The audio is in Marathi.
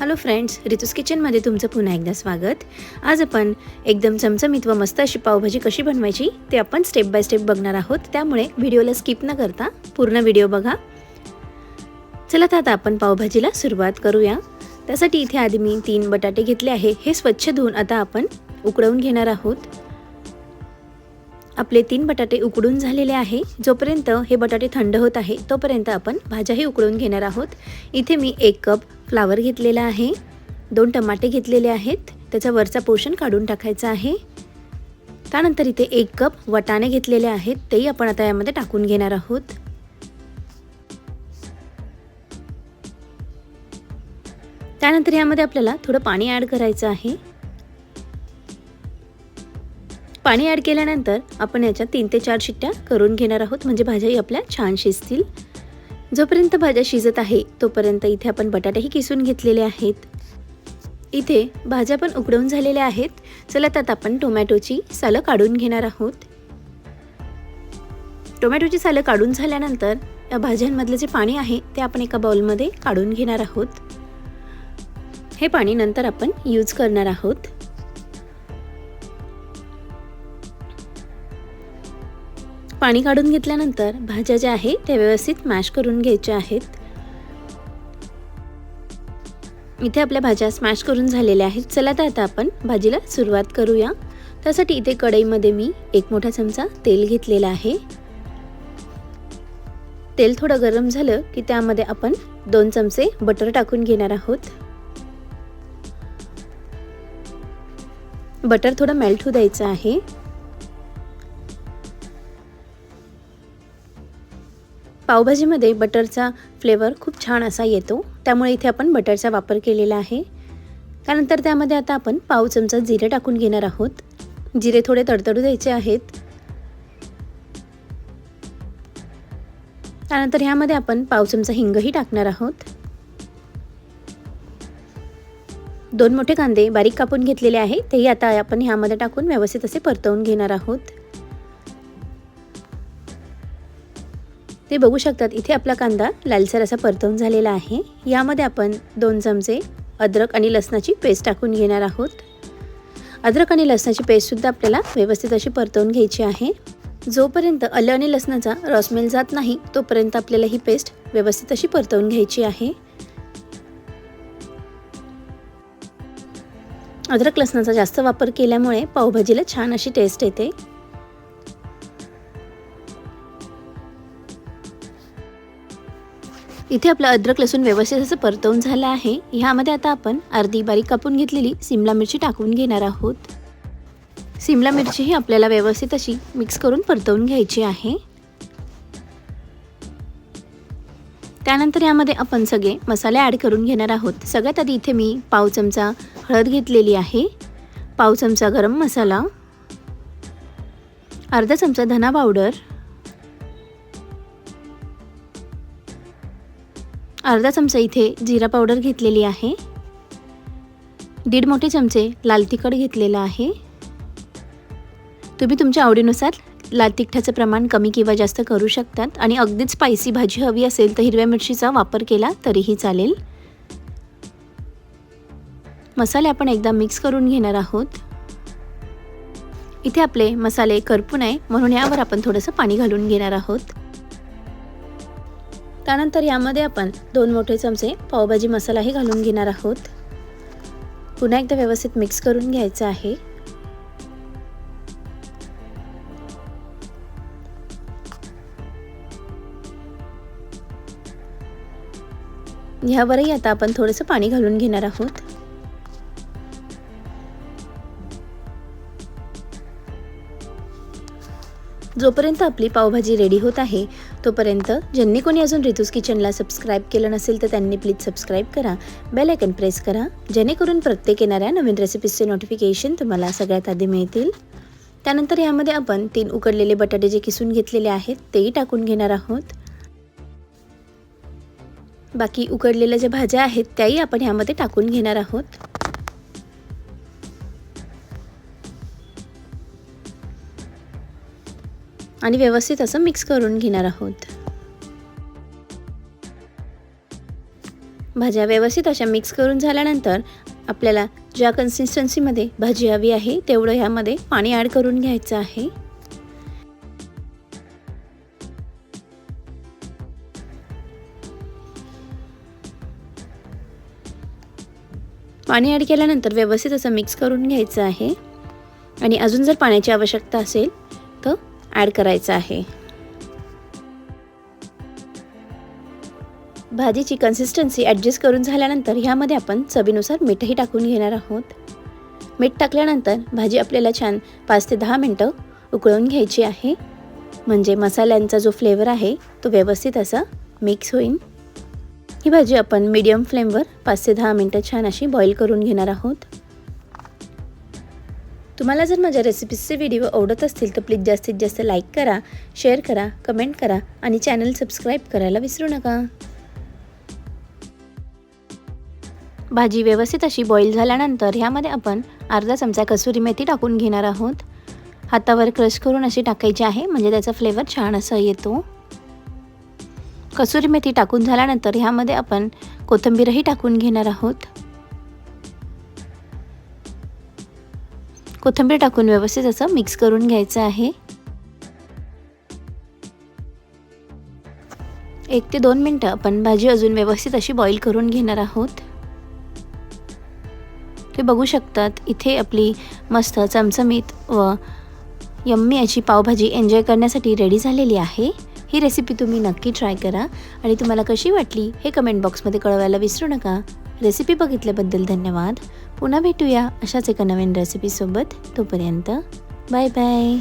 हॅलो फ्रेंड्स रितूस किचनमध्ये तुमचं पुन्हा एकदा स्वागत. आज आपण एकदम चमचमीत व मस्त अशी पावभाजी कशी बनवायची ते आपण स्टेप बाय स्टेप बघणार आहोत. त्यामुळे व्हिडिओला स्किप न करता पूर्ण व्हिडिओ बघा. चला तर आता आपण पावभाजीला सुरुवात करूया. त्यासाठी इथे आधी मी तीन बटाटे घेतले आहे. हे स्वच्छ धुवून आता आपण उकडवून घेणार आहोत. आपले तीन बटाटे उकडून झालेले आहे. जोपर्यंत हे बटाटे थंड होत आहे तोपर्यंत आपण भाज्याही उकडून घेणार आहोत. इथे मी एक कप फ्लावर घेतलेला आहे. दोन टमाटे घेतलेले आहेत. त्याचा वरचा पोषण काढून टाकायचा आहे. त्यानंतर इथे एक कप वटाणे घेतलेले आहेत. तेही आपण आता यामध्ये टाकून घेणार आहोत. त्यानंतर यामध्ये आपल्याला थोडं पाणी ॲड करायचं आहे. पाणी ॲड केल्यानंतर आपण याच्यात तीन ते चार शिट्ट्या करून घेणार आहोत. म्हणजे भाज्याही आपल्या छान शिजतील. जोपर्यंत भाज्या शिजत आहे तोपर्यंत इथे आपण बटाटेही किसून घेतलेले आहेत. इथे भाज्या पण उकडवून झालेल्या आहेत. चला त्यात आपण टोमॅटोची सालं काढून घेणार आहोत. टोमॅटोची सालं काढून झाल्यानंतर या भाज्यांमधलं जे पाणी आहे ते आपण एका बाउलमध्ये काढून घेणार आहोत. हे पाणी नंतर आपण यूज करणार आहोत. पाणी काढून घेतल्यानंतर भाज्या ज्या आहेत त्या व्यवस्थित मॅश करून घ्यायच्या आहेत. इथे आपल्या भाज्या स्मॅश करून झालेल्या आहेत. चला तर आता आपण भाजीला सुरुवात करूया. त्यासाठी इथे कढईमध्ये मी एक मोठा चमचा तेल घेतलेला आहे. तेल थोडं गरम झालं की त्यामध्ये आपण दोन चमचे बटर टाकून घेणार आहोत. बटर थोडं मेल्ट होऊ द्यायचं आहे. पावभाजीमध्ये बटरचा फ्लेवर खूप छान असा येतो. त्यामुळे इथे आपण बटरचा वापर केलेला आहे. त्यानंतर त्यामध्ये आता आपण पाव चमचा जिरे टाकून घेणार आहोत. जिरे थोडे तडतडू द्यायचे आहेत. त्यानंतर ह्यामध्ये आपण पाव चमचा हिंगही टाकणार आहोत. दोन मोठे कांदे बारीक कापून घेतलेले आहे. तेही आता आपण ह्यामध्ये टाकून व्यवस्थित असे परतवून घेणार आहोत. ते बघू शकतात. इथे आपला कांदा लालसर असा परतवून झालेला आहे. यामध्ये आपण दोन चमचे अद्रक आणि लसणाची पेस्ट टाकून घेणार आहोत. अद्रक आणि लसणाची पेस्टसुद्धा आपल्याला व्यवस्थित अशी परतवून घ्यायची आहे. जोपर्यंत आलं आणि लसणाचा रॉसमेल जात नाही तोपर्यंत आपल्याला ही पेस्ट व्यवस्थित अशी परतवून घ्यायची आहे. अद्रक लसणाचा जास्त वापर केल्यामुळे पावभाजीला छान अशी टेस्ट येते. इथे आपलं अद्रक लसूण व्यवस्थित असं परतवून झालं आहे. ह्यामध्ये आता आपण अर्धी बारीक कापून घेतलेली सिमला मिरची टाकून घेणार आहोत. सिमला मिरची ही आपल्याला व्यवस्थित अशी मिक्स करून परतवून घ्यायची आहे. त्यानंतर यामध्ये आपण सगळे मसाले ॲड करून घेणार आहोत. सगळ्यात आधी इथे मी पाव चमचा हळद घेतलेली आहे. पाव चमचा गरम मसाला. अर्धा चमचा धना पावडर. अर्धा चमचा इथे जिरा पावडर घेतलेली आहे. दीड मोठे चमचे लाल तिखट घेतलेलं आहे. तुम्ही तुमच्या आवडीनुसार लाल तिखटाचं प्रमाण कमी किंवा जास्त करू शकतात आणि अगदीच स्पायसी भाजी हवी असेल तर हिरव्या मिरचीचा वापर केला तरीही चालेल. मसाले आपण एकदा मिक्स करून घेणार आहोत. इथे आपले मसाले करपू नये म्हणून यावर आपण थोडंसं पाणी घालून घेणार आहोत. त्यानंतर यामध्ये आपण दोन मोठे चमचे पावभाजी मसालाही घालून घेणार आहोत. पुन्हा एकदा व्यवस्थित मिक्स करून घ्यायचं आहे. ह्यावरही आता आपण थोडंसं पाणी घालून घेणार आहोत. जोपर्यंत आपली पावभाजी रेडी होत आहे तोपर्यंत ज्यांनी कोणी अजून रितूस किचनला सबस्क्राईब केलं नसेल तर त्यांनी प्लीज सबस्क्राईब करा बेल आयकन प्रेस करा जेणेकरून प्रत्येक येणाऱ्या नवीन रेसिपीजचे नोटिफिकेशन तुम्हाला सगळ्यात आधी मिळतील. त्यानंतर यामध्ये आपण तीन उकडलेले बटाटे जे किसून घेतलेले आहेत तेही टाकून घेणार आहोत. बाकी उकडलेल्या ज्या भाज्या आहेत त्याही आपण ह्यामध्ये टाकून घेणार आहोत. आणि व्यवस्थित असं मिक्स करून घेणार आहोत. भाज्या व्यवस्थित अशा मिक्स करून झाल्यानंतर आपल्याला ज्या कन्सिस्टन्सीमध्ये भाजी हवी आहे तेवढं ह्यामध्ये पाणी ॲड करून घ्यायचं आहे. पाणी ॲड केल्यानंतर व्यवस्थित असं मिक्स करून घ्यायचं आहे. आणि अजून जर पाण्याची आवश्यकता असेल ॲड करायचं आहे. भाजीची कन्सिस्टन्सी ॲडजस्ट करून झाल्यानंतर ह्यामध्ये आपण चवीनुसार मीठही टाकून घेणार आहोत. मीठ टाकल्यानंतर भाजी आपल्याला छान पाच ते दहा मिनटं उकळून घ्यायची आहे. म्हणजे मसाल्यांचा जो फ्लेवर आहे तो व्यवस्थित असा मिक्स होईल. ही भाजी आपण मीडियम फ्लेमवर पाच ते दहा मिनटं छान अशी बॉईल करून घेणार आहोत. तुम्हाला जर माझ्या रेसिपीजचे व्हिडिओ आवडत असतील तर प्लीज जास्तीत जास्त लाईक करा शेअर करा कमेंट करा आणि चॅनल सबस्क्राईब करायला विसरू नका. भाजी व्यवस्थित अशी बॉईल झाल्यानंतर ह्यामध्ये आपण अर्धा चमचा कसुरी मेथी टाकून घेणार आहोत. हातावर क्रश करून अशी टाकायची आहे म्हणजे त्याचा फ्लेवर छान असा येतो. कसुरी मेथी टाकून झाल्यानंतर ह्यामध्ये आपण कोथिंबीरही टाकून घेणार आहोत. कोथिंबीर टाकून व्यवस्थित असं मिक्स करून घ्यायचं आहे. एक ते दोन मिनटं आपण भाजी अजून व्यवस्थित अशी बॉईल करून घेणार आहोत. ते बघू शकतात इथे आपली मस्त चमचमीत व यम्मी अशी पावभाजी एन्जॉय करण्यासाठी रेडी झालेली आहे. ही रेसिपी तुम्ही नक्की ट्राय करा आणि तुम्हाला कशी वाटली हे कमेंट बॉक्समध्ये कळवायला विसरू नका. रेसिपी बघितल्याबद्दल धन्यवाद. पुन्हा भेटूया अशाच एका नवीन रेसिपीसोबत तोपर्यंत बाय बाय